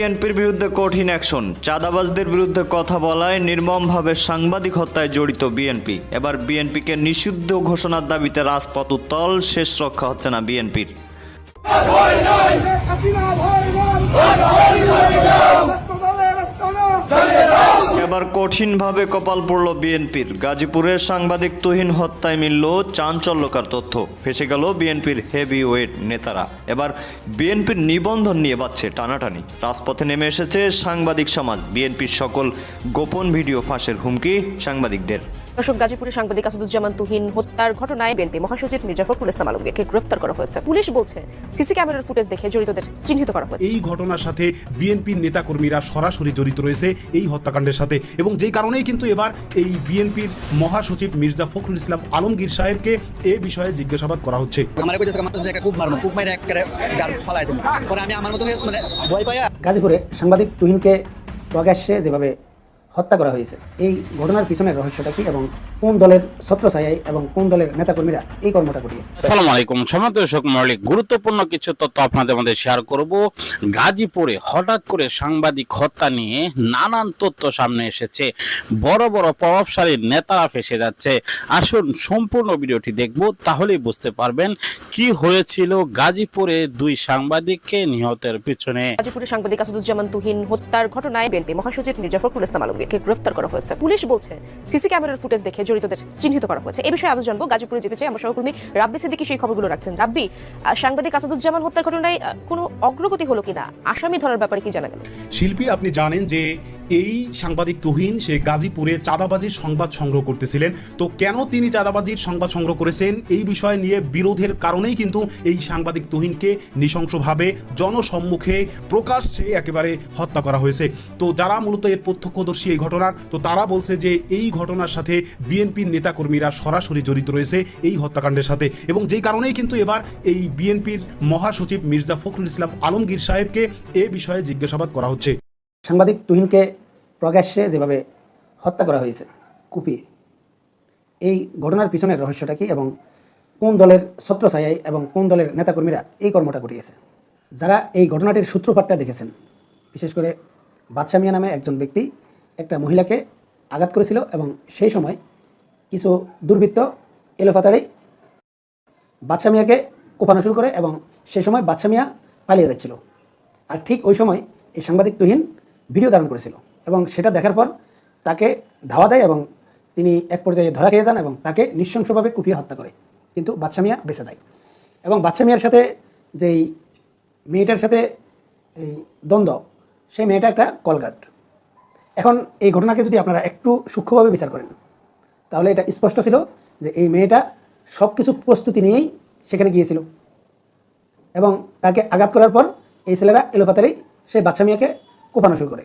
বিএনপির বিরুদ্ধে কঠিন অ্যাকশন। চাঁদাবাজদের বিরুদ্ধে কথা বলায় নির্মমভাবে সাংবাদিক হত্যায় জড়িত বিএনপি। এবার বিএনপিকে নিষিদ্ধ ঘোষণার দাবিতে রাজপথ উত্তল শেষ রক্ষা হচ্ছে না বিএনপির। এবার কঠিনভাবে কপাল পড়ল বিএনপির। গাজীপুরের সাংবাদিক তুহিন হত্যায় মিলল চাঞ্চল্যকার তথ্য। ফেসে গেল বিএনপির হেভি ওয়েট নেতারা। এবার বিএনপির নিবন্ধন নিয়ে বাচ্ছে টানাটানি। রাজপথে নেমে এসেছে সাংবাদিক সমাজ। বিএনপির সকল গোপন ভিডিও ফাঁসের হুমকি সাংবাদিকদের। দর্শক গাজীপুরের সাংবাদিক আসাদুজ্জামান তুহিন হত্যার ঘটনায় বিএনপি মহাসচিব মির্জা ফখরুল ইসলাম আলমগীরকে গ্রেফতার করা হয়েছে। পুলিশ বলছে সিসি ক্যামেরার ফুটেজ দেখে জড়িতদের চিহ্নিত করা হয়েছে। এই ঘটনার সাথে বিএনপির নেতাকর্মীরা সরাসরি জড়িত রয়েছে এই হত্যাকাণ্ডের সাথে এবং যেই কারণেই কিন্তু এবার এই বিএনপির মহাসচিব মির্জা ফখরুল ইসলাম আলমগীর সাহেবকে এ বিষয়ে জিজ্ঞাসাবাদ করা হচ্ছে। মানে গাজীপুরে সাংবাদিক তুহিনকে প্রকাশ্যে যেভাবে হত্যা করা হয়েছে। এই ঘটনার পিছনের রহস্যটা কি এবং কোন দলের ছত্রছায়ায় এবং কোন দলের নেতাকর্মীরা এই কর্মটা ঘটিয়েছে আসসালামু আলাইকুম। সমাজ দর্শক মৌলিক গুরুত্বপূর্ণ কিছু তথ্য আপনাদের মধ্যে শেয়ার করব। গাজীপুরে হঠাৎ করে সাংবাদিক হত্যা নিয়ে নানান তথ্য সামনে এসেছে। বড় বড় প্রভাবশালী নেতারা ফেসে যাচ্ছে। আসুন সম্পূর্ণ ভিডিওটি দেখব তাহলেই বুঝতে পারবেন কি হয়েছিল গাজীপুরে দুই সাংবাদিককে নিহতের পিছনে। গাজীপুরের সাংবাদিক আসাদুজ্জামান তুহিন হত্যার ঘটনায় বিএনপি মহাসচিব মির্জা ফখরুল ইসলাম আলমগীরকে গ্রেফতার করা হয়েছে। পুলিশ বলছে, সিসি ক্যামেরার ফুটেজ দেখে জড়িতদের চিহ্নিত করা হয়েছে। এই বিষয়ে আরও জানব। গাজীপুরে যেতে চাই আমার সহকর্মী রাব্বি সিদ্দিকি, সেই খবরগুলো রাখছেন। রাব্বি সাংবাদিক আসাদুজ্জামান হত্যার ঘটনায় কোনো অগ্রগতি হলো কিনা? আসামি ধরার ব্যাপারে কি জানা গেল? শিল্পী, আপনি জানেন যে এই সাংবাদিক তুহিন, সে গাজীপুরে চাঁদাবাজির সংবাদ সংগ্রহ করতেছিলেন। তো কেন তিনি চাঁদাবাজির সংবাদ সংগ্রহ করেছেন? এই বিষয় নিয়ে বিরোধের কারণেই কিন্তু এই সাংবাদিক তুহিনকে নৃশংসভাবে জনসম্মুখে প্রকাশ্যে একেবারে হত্যা করা হয়েছে। তো যারা মূলত এর প্রত্যক্ষদর্শী এই ঘটনার তো তারা বলছে যে এই ঘটনার সাথে বিএনপির নেতাকর্মীরা সরাসরি জড়িত রয়েছে এই হত্যাকাণ্ডের সাথে। এবং যেই কারণেই কিন্তু এবার এই বিএনপির মহাসচিব মির্জা ফখরুল ইসলাম আলমগীর সাহেবকে এ বিষয়ে জিজ্ঞাসাবাদ করা হচ্ছে। সাংবাদিক তুহিনকে প্রকাশ্যে যেভাবে হত্যা করা হয়েছে, কুপিয়ে। এই ঘটনার পিছনের রহস্যটা কি এবং কোন দলের ছত্রছায়ায় এবং কোন দলের নেতাকর্মীরা এই কর্মটা ঘটিয়েছে? যারা এই ঘটনাটির সূত্রপাতটা দেখেছেন, বিশেষ করে বাদশা মিয়া নামে একজন ব্যক্তি একটা মহিলাকে আঘাত করেছিল এবং সেই সময় কিছু দুর্বৃত্ত এলোপাতাড়ি বাদশা মিয়াকে কোপানো শুরু করে এবং সেই সময় বাদশা মিয়া পালিয়ে যাচ্ছিল। আর ঠিক ওই সময় এই সাংবাদিক তুহিন ভিডিও ধারণ করেছিল এবং সেটা দেখার পর তাকে ধাওয়া দেয় এবং তিনি এক পর্যায়ে ধরা খেয়ে যান এবং তাকে নৃশংসভাবে কুপিয়ে হত্যা করে। কিন্তু বাদশা মিয়া বেঁচে যায় এবং বাদশা মিয়ার সাথে যেই মেয়েটার সাথে এই দ্বন্দ্ব, সেই মেয়েটা একটা কলগাট এখন এই ঘটনাকে যদি আপনারা একটু সূক্ষ্মভাবে বিচার করেন, তাহলে এটা স্পষ্ট ছিল যে এই মেয়েটা সব কিছু প্রস্তুতি নিয়েই সেখানে গিয়েছিল। এবং তাকে আঘাত করার পর এই ছেলেরা এলোপাতারি সেই বাচ্চা মেয়েকে কোপানো শুরু করে।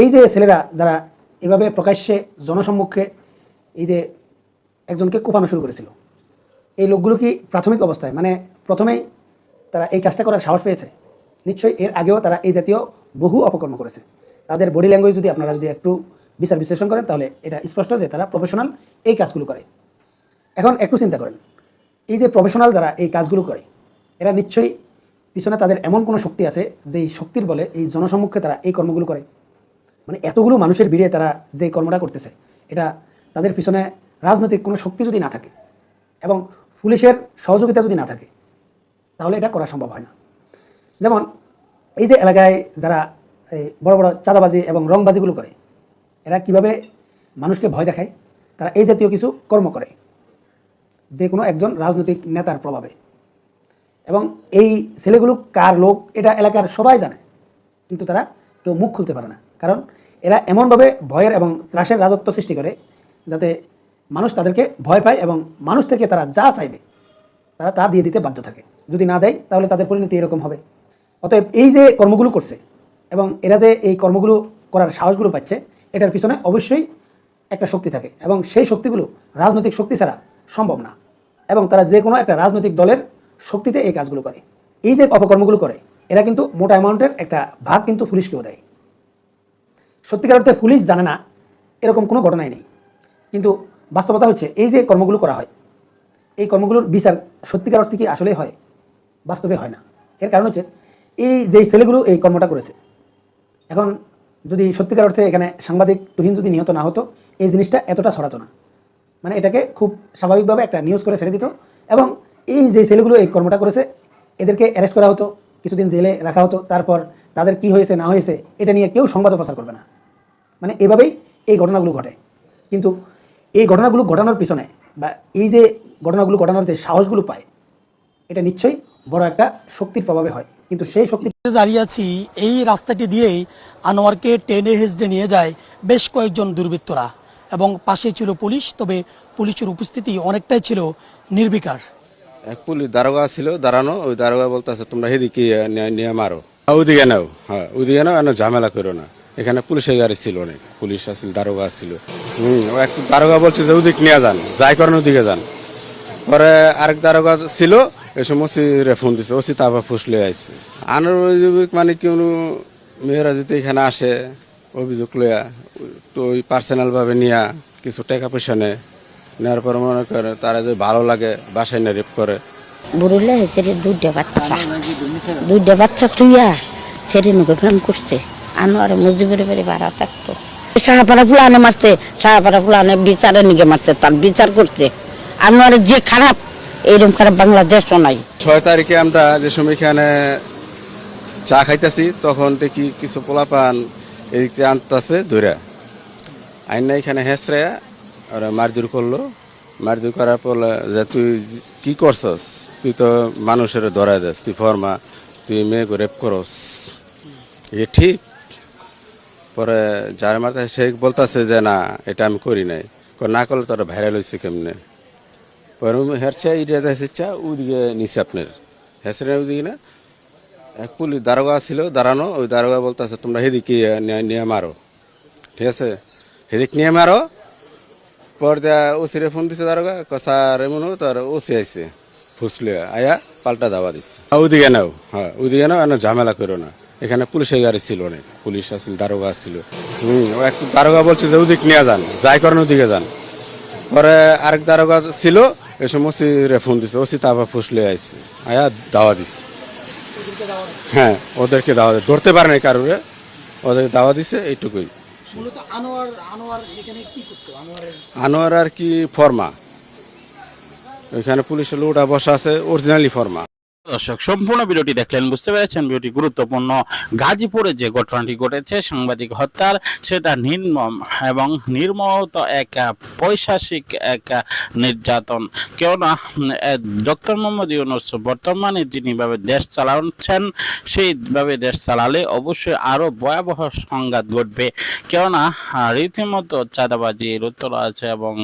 এই যে ছেলেরা যারা এভাবে প্রকাশ্যে জনসম্মুখে এই যে একজনকে কোপানো শুরু করেছিল, এই লোকগুলো কি প্রাথমিক অবস্থায়? মানে প্রথমেই তারা এই কাজটা করার সাহস পেয়েছে। নিশ্চয়ই এর আগেও তারা এই জাতীয় বহু অপকর্ম করেছে। তাদের বডি ল্যাঙ্গুয়েজ যদি আপনারা যদি একটু বিচার বিশ্লেষণ করেন, তাহলে এটা স্পষ্ট যে তারা প্রফেশনাল এই কাজগুলো করে। এখন একটু চিন্তা করেন, এই যে প্রফেশনাল যারা এই কাজগুলো করে, এরা নিশ্চয়ই পিছনে তাদের এমন কোনো শক্তি আছে যে এই শক্তির বলে এই জনসম্মুখে তারা এই কর্মগুলো করে? মানে এতগুলো মানুষের ভিড়ে তারা যে কর্মটা করতেছে, এটা তাদের পিছনে রাজনৈতিক কোনো শক্তি যদি না থাকে এবং পুলিশের সহযোগিতা যদি না থাকে, তাহলে এটা করা সম্ভব হয় না। যেমন এই যে এলাকায় যারা এই বড় বড় চাঁদাবাজি এবং রংবাজিগুলো করে। এরা কীভাবে মানুষকে ভয় দেখায়? তারা এই জাতীয় কিছু কর্ম করে। যে কোনো একজন রাজনৈতিক নেতার প্রভাবে। এবং এই ছেলেগুলো কার লোক, এটা এলাকার সবাই জানে। কিন্তু তারা কেউ মুখ খুলতে পারে না। কারণ এরা এমনভাবে ভয়ের এবং ত্রাসের রাজত্ব সৃষ্টি করে, যাতে মানুষ তাদেরকে ভয় পায় এবং মানুষ থেকে তারা যা চাইবে, তারা তা দিয়ে দিতে বাধ্য থাকে। যদি না দেয়, তাহলে তাদের পরিণতি এরকম হবে। অতএব এই যে কর্মগুলো করছে এবং এরা যে এই কর্মগুলো করার সাহসগুলো পাচ্ছে, এটার পিছনে অবশ্যই একটা শক্তি থাকে এবং সেই শক্তিগুলো রাজনৈতিক শক্তি ছাড়া সম্ভব না এবং তারা যে কোনো একটা রাজনৈতিক দলের শক্তিতে এই কাজগুলো করে। এই যে অপকর্মগুলো করে, এরা কিন্তু মোটা অ্যামাউন্টের একটা ভাগ কিন্তু পুলিশকেও দেয়। সত্যিকার অর্থে পুলিশ জানে না এরকম কোনো ঘটনাই নেই। কিন্তু বাস্তবতা হচ্ছে এই যে কর্মগুলো করা হয়, এই কর্মগুলোর বিচার সত্যিকার অর্থে কি আসলে হয়? বাস্তবে হয় না। এর কারণ হচ্ছে এই যে ছেলেগুলো এই কর্মটা করেছে এখন যদি সত্যিকার অর্থে এখানে সাংবাদিক তুহিন যদি নিহত না হতো, এই জিনিসটা এতটা ছড়াতো না। মানে এটাকে খুব স্বাভাবিকভাবে একটা নিউজ করে ছেড়ে দিত এবং এই যে ছেলেগুলো এই কর্মটা করেছে, এদেরকে অ্যারেস্ট করা হতো, কিছুদিন জেলে রাখা হতো, তারপর তাদের কি হয়েছে, না হয়েছে, এটা নিয়ে কেউ সংবাদ প্রচার করবে না। মানে এভাবেই এই ঘটনাগুলো ঘটে। কিন্তু এই ঘটনাগুলো ঘটানোর পিছনে বা এই যে ঘটনাগুলো ঘটানোর যে সাহসগুলো পায়, এটা নিশ্চয়ই বড় একটা শক্তির প্রভাবে হয়। কিন্তু সেই শক্তি দাঁড়িয়ে আছি এই রাস্তাটি দিয়েই আনোয়ারকে টেনে হেসড়ে নিয়ে যায় বেশ কয়েকজন দুর্বৃত্তরা। এবং পাশে ছিল পুলিশ তবে পুলিশের উপস্থিতি অনেকটাই ছিল নির্বিকার। এক পুলিশ দারোগা ছিল দাঁড়ানো। ওই দারোগা বলতেছে তোমরা সেদিকে নিয়ে- মারো। হ্যাঁ, ওইদিকে নাও। হ্যাঁ ওইদিকে নাও এনে ঝামেলা করো না। এখানে পুলিশের গাড়ি ছিল অনেক। পুলিশ আসছিল দারোগা ছিল হম ও এক দারোগা বলছে যে ওদিক নিয়ে যান। যাই করেন ওদিকে যান। পরে আরেক দারোগা ছিল এই সময় ওসি রে ফোন দিছে, ওসি তারপর ফুসলে আসছে আনার মানে কোনো মেয়েরা যদি এখানে আসে, অভিযোগ লইয়া, তো ওই পার্সোনাল ভাবে নিয়া কিছু টাকা পয়সা নেয়। নেওয়ার পর মনে করে, তারা যে ভালো লাগে, বাসায় না রেপ করে। বুড়িলে হেঁচে দুইটা বাচ্চা। দুইটা বাচ্চা তুইয়া, ছেড়ে nuke প্রেম করছে আনোয়ার মজুবের বাড়ি ভাড়া থাকতো। সাহাপাড়া ফুলানে মারছে সাহাপাড়া ফুলানে বিচারে নিকে মারছে তার বিচার করছে আনোয়ারের যে খারাপ এইরকম খারাপ বাংলাদেশও নাই। ছয় তারিখে আমরা যে সময় এখানে চা খাইতেছি, তখন দেখি কিছু পোলাপান এদিকে আনতেছে ধরে আইন এখানে হেসরে ওরা মারধর করল। মারধর করার পর যে, তুই কি করছস? তুই তো মানুষের ধরা দেস, তুই ফর্মা, তুই মেয়ে রেপ করস। এ ঠিক। পরে যার মাথায় সে বলতেছে যে, না, এটা আমি করি নাই। না করলে তোরা ভাইরাল হয়েছে কেমনে? পরে হেরছে ইটা দেখছে ওইদিকে নিচে আপনার হেসরে ওইদিকে না এক পুলিশ দারোগা ছিল দাঁড়ানো ওই দারোগা বলতেছে তোমরা সেদিকে নিয়ে- মারো ঠিক আছে সেদিক নিয়ে মারো পর ওসিরে ফোন দিছে দারোগা কষার এমন তার ওসি আইছে ফুসলে আয়া পাল্টা দাবা দিচ্ছে ওইদিকে নাও হ্যাঁ ওইদিকে নাও এনে ঝামেলা করো না এখানে পুলিশের গাড়ি ছিল অনেক পুলিশ আসছিল দারোগা আসছিল হম দারোগা বলছে যে ওদিক নিয়ে যান যাই করেন ওদিকে যান পরে আরেক দারোগা ছিল এ সময় ওসি রে ফোন দিছে ওসি তারপর ফুসলে আইছে আয়া দাওয়া দিছে। হ্যাঁ ওদেরকে দাওয়া ধরতে পারে না কারোরে ওদেরকে দাওয়া দিছে এইটুকুই। আনোয়ার আর কি ফর্মা। ওইখানে পুলিশের লোটা বসা আছে অরিজিনালি ফর্মা। দর্শক, সম্পূর্ণ ভিডিওটি দেখলেন বুঝতে পেরেছেন। ভিডিওটি গুরুত্বপূর্ণ। গাজীপুরে যে ঘটনাটি ঘটেছে, সাংবাদিক হত্যার, সেটা নির্মম এবং নির্মত এক পৈশাসিক এক নির্যাতন। কেননা ডক্টর মোহাম্মদ ইউনুস বর্তমানে যিনিভাবে দেশ চালাচ্ছেন সেইভাবে দেশ চালালে অবশ্যই আরও ভয়াবহ সংঘাত ঘটবে। কেননা রীতিমতো চাঁদাবাজি লুত্তরা আছে এবং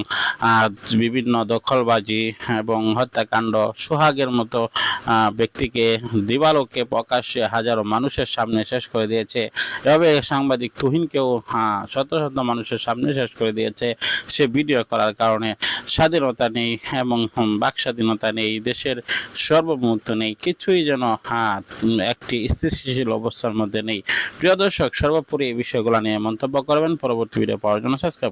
বিভিন্ন দখলবাজি এবং হত্যাকাণ্ড সোহাগের মতো ব্যক্তিকে দিবালোকে প্রকাশ্যে হাজারো মানুষের সামনে শেষ করে দিয়েছে। এভাবে সাংবাদিক তুহিনকেও আহ, শত শত মানুষের সামনে শেষ করে দিয়েছে। সে ভিডিও করার কারণে স্বাধীনতা নেই এবং বাক স্বাধীনতা নেই দেশের সর্বমুহূর্ত নেই কিছুই যেন হ্যাঁ, একটি স্থিতিশীল অবস্থার মধ্যে নেই। প্রিয় দর্শক সর্বোপরি এই বিষয়গুলো নিয়ে মন্তব্য করবেন। পরবর্তী ভিডিও পাওয়ার জন্য সাবস্ক্রাইব